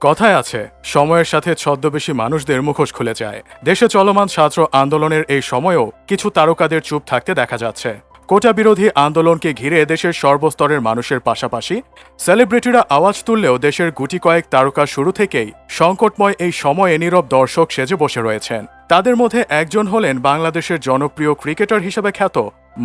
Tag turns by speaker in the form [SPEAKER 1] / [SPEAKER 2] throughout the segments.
[SPEAKER 1] কথায় আছে, সময়ের সাথে ছদ্মবেশী মানুষদের মুখোশ খুলে যায়। দেশে চলমান ছাত্র আন্দোলনের এই সময়েও কিছু তারকাদের চুপ থাকতে দেখা যাচ্ছে। কোটা বিরোধী আন্দোলনকে ঘিরে দেশের সর্বস্তরের মানুষের পাশাপাশি সেলিব্রিটিরা আওয়াজ তুললেও দেশের গুটি কয়েক তারকা শুরু থেকেই সংকটময় এই সময়ে নীরব দর্শক সেজে বসে রয়েছেন। তাদের মধ্যে একজন হলেন বাংলাদেশের জনপ্রিয় ক্রিকেটার হিসেবে খ্যাত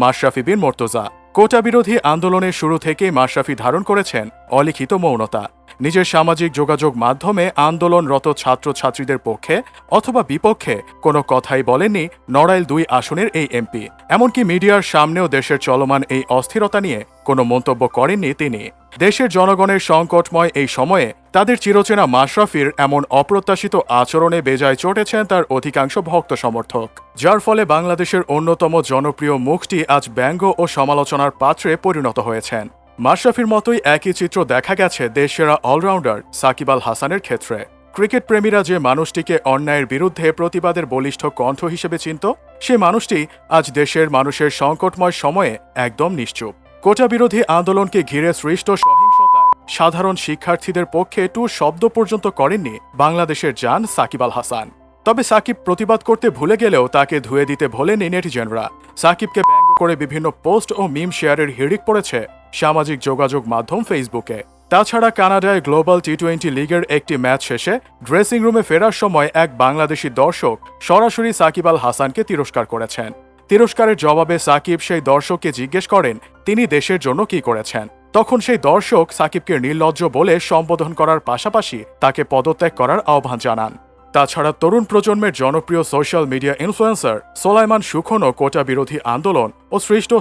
[SPEAKER 1] মাশরাফি বিন মোর্তজা। কোটা বিরোধী আন্দোলনের শুরু থেকেই মাশরাফি ধারণ করেছেন অলিখিত মৌনতা। নিজের সামাজিক যোগাযোগ মাধ্যমে আন্দোলনরত ছাত্রছাত্রীদের পক্ষে অথবা বিপক্ষে কোনো কথাই বলেননি নড়াইল দুই আসনের এই এমপি। এমনকি মিডিয়ার সামনেও দেশের চলমান এই অস্থিরতা নিয়ে কোনো মন্তব্য করেননি তিনি। দেশের জনগণের সংকটময় এই সময়ে তাদের চিরচেনা মাশরাফির এমন অপ্রত্যাশিত আচরণে বেজায় চটেছেন তার অধিকাংশ ভক্ত সমর্থক। যার ফলে বাংলাদেশের অন্যতম জনপ্রিয় মুখটি আজ ব্যঙ্গ ও সমালোচনার পাত্রে পরিণত হয়েছেন। মাশরাফির মতোই একই চিত্র দেখা গেছে দেশসেরা অলরাউন্ডার সাকিব আল হাসানের ক্ষেত্রে। ক্রিকেট প্রেমীরা যে মানুষটিকে অন্যায়ের বিরুদ্ধে প্রতিবাদের বলিষ্ঠ কণ্ঠ হিসেবে চিনত, সে মানুষটি আজ দেশের মানুষের সংকটময় সময়ে একদম নিশ্চুপ। কোটা বিরোধী আন্দোলনকে ঘিরে সৃষ্ট সহিংসতায় সাধারণ শিক্ষার্থীদের পক্ষে টু শব্দ পর্যন্ত করেননি বাংলাদেশের জান সাকিব আল হাসান। তবে সাকিব প্রতিবাদ করতে ভুলে গেলেও তাকে ধুয়ে দিতে ভোলেনি নেটিজেনরা। সাকিবকে ব্যঙ্গ করে বিভিন্ন পোস্ট ও মিম শেয়ারের হিড়িক পড়েছে সামাজিক যোগাযোগ মাধ্যম ফেসবুকে। তাছাড়া কানাডায় গ্লোবাল টি টোয়েন্টি লিগের একটি ম্যাচ শেষে ড্রেসিং রুমে ফেরার সময় এক বাংলাদেশি দর্শক সরাসরি সাকিব আল হাসানকে তিরস্কার করেছেন। তিরস্কারের জবাবে সাকিব সেই দর্শককে জিজ্ঞেস করেন, তিনি দেশের জন্য কি করেছেন? তখন সেই দর্শক সাকিবকে নির্লজ্জ বলে সম্বোধন করার পাশাপাশি তাকে পদত্যাগ করার আহ্বান জানান। তাছাড়া তরুণ প্রজন্মের জনপ্রিয় সোশ্যাল মিডিয়া ইনফ্লুয়েন্সার সোলাইমান সুখনও কোটা বিরোধী আন্দোলন ও সৃষ্ট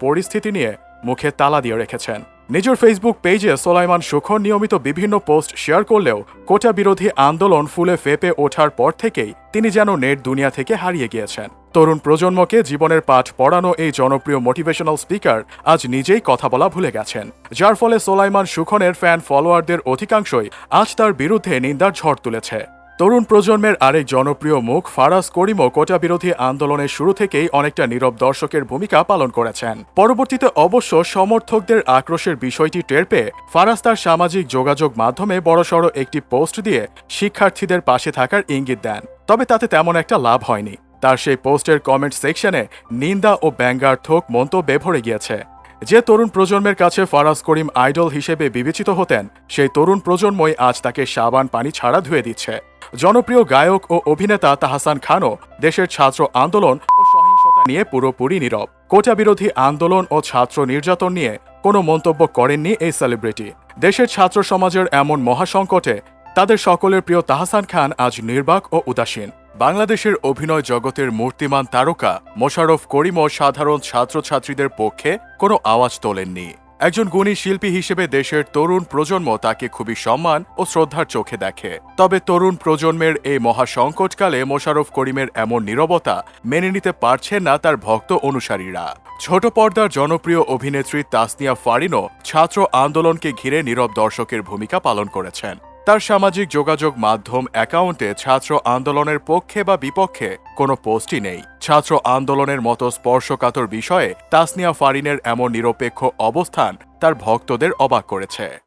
[SPEAKER 1] পরিস্থিতি নিয়ে মুখে তালা দিয়ে রেখেছেন। নিজের ফেসবুক পেজে সোলাইমান সুখন নিয়মিত বিভিন্ন পোস্ট শেয়ার করলেও কোটা বিরোধী আন্দোলন ফুলে ফেপে ওঠার পর থেকেই তিনি যেন নেট দুনিয়া থেকে হারিয়ে গিয়েছেন। তরুণ প্রজন্মকে জীবনের পাঠ পড়ানো এই জনপ্রিয় মোটিভেশনাল স্পিকার আজ নিজেই কথা বলা ভুলে গেছেন। যার ফলে সোলাইমান সুখনের ফ্যান ফলোয়ারদের অধিকাংশই আজ তার বিরুদ্ধে নিন্দার ঝড় তুলেছে। তরুণ প্রজন্মের আরেক জনপ্রিয় মুখ ফারাজ করিমও কোটা বিরোধী আন্দোলনের শুরু থেকেই অনেকটা নীরব দর্শকের ভূমিকা পালন করেছেন। পরবর্তীতে অবশ্য সমর্থকদের আক্রোশের বিষয়টি টের পেয়ে ফারাজ তার সামাজিক যোগাযোগ মাধ্যমে বড়সড় একটি পোস্ট দিয়ে শিক্ষার্থীদের পাশে থাকার ইঙ্গিত দেন। তবে তাতে তেমন একটা লাভ হয়নি। তার সেই পোস্টের কমেন্ট সেকশনে নিন্দা ও ব্যঙ্গার্থক মন্তব্যে ভরে গিয়েছে। যে তরুণ প্রজন্মের কাছে ফারাজ করিম আইডল হিসেবে বিবেচিত হতেন, সেই তরুণ প্রজন্মই আজ তাকে সাবান পানি ছাড়া ধুয়ে দিচ্ছে। জনপ্রিয় গায়ক ও অভিনেতা তাহাসান খানও দেশের ছাত্র আন্দোলন ও সহিংসতা নিয়ে পুরোপুরি নীরব। কোটা বিরোধী আন্দোলন ও ছাত্র নির্যাতন নিয়ে কোনো মন্তব্য করেননি এই সেলিব্রিটি। দেশের ছাত্র সমাজের এমন মহাসংকটে তাদের সকলের প্রিয় তাহাসান খান আজ নির্বাক ও উদাসীন। বাংলাদেশের অভিনয় জগতের মূর্তিমান তারকা মোশাররফ করিমও সাধারণ ছাত্রছাত্রীদের পক্ষে কোনো আওয়াজ তোলেননি। একজন গুণী শিল্পী হিসেবে দেশের তরুণ প্রজন্ম তাকে খুবই সম্মান ও শ্রদ্ধার চোখে দেখে। তবে তরুণ প্রজন্মের এই মহাসংকটকালে মোশাররফ করিমের এমন নিরবতা মেনে নিতে পারছেন না তার ভক্ত অনুসারীরা। ছোট পর্দার জনপ্রিয় অভিনেত্রী তাসনিয়া ফারিনো ছাত্র আন্দোলনকে ঘিরে নীরব দর্শকের ভূমিকা পালন করেছেন। তার সামাজিক যোগাযোগ মাধ্যম অ্যাকাউন্টে ছাত্র আন্দোলনের পক্ষে বা বিপক্ষে কোনো পোস্টই নেই। ছাত্র আন্দোলনের মতো স্পর্শকাতর বিষয়ে তাসনিয়া ফারিনের এমন নিরপেক্ষ অবস্থান তার ভক্তদের অবাক করেছে।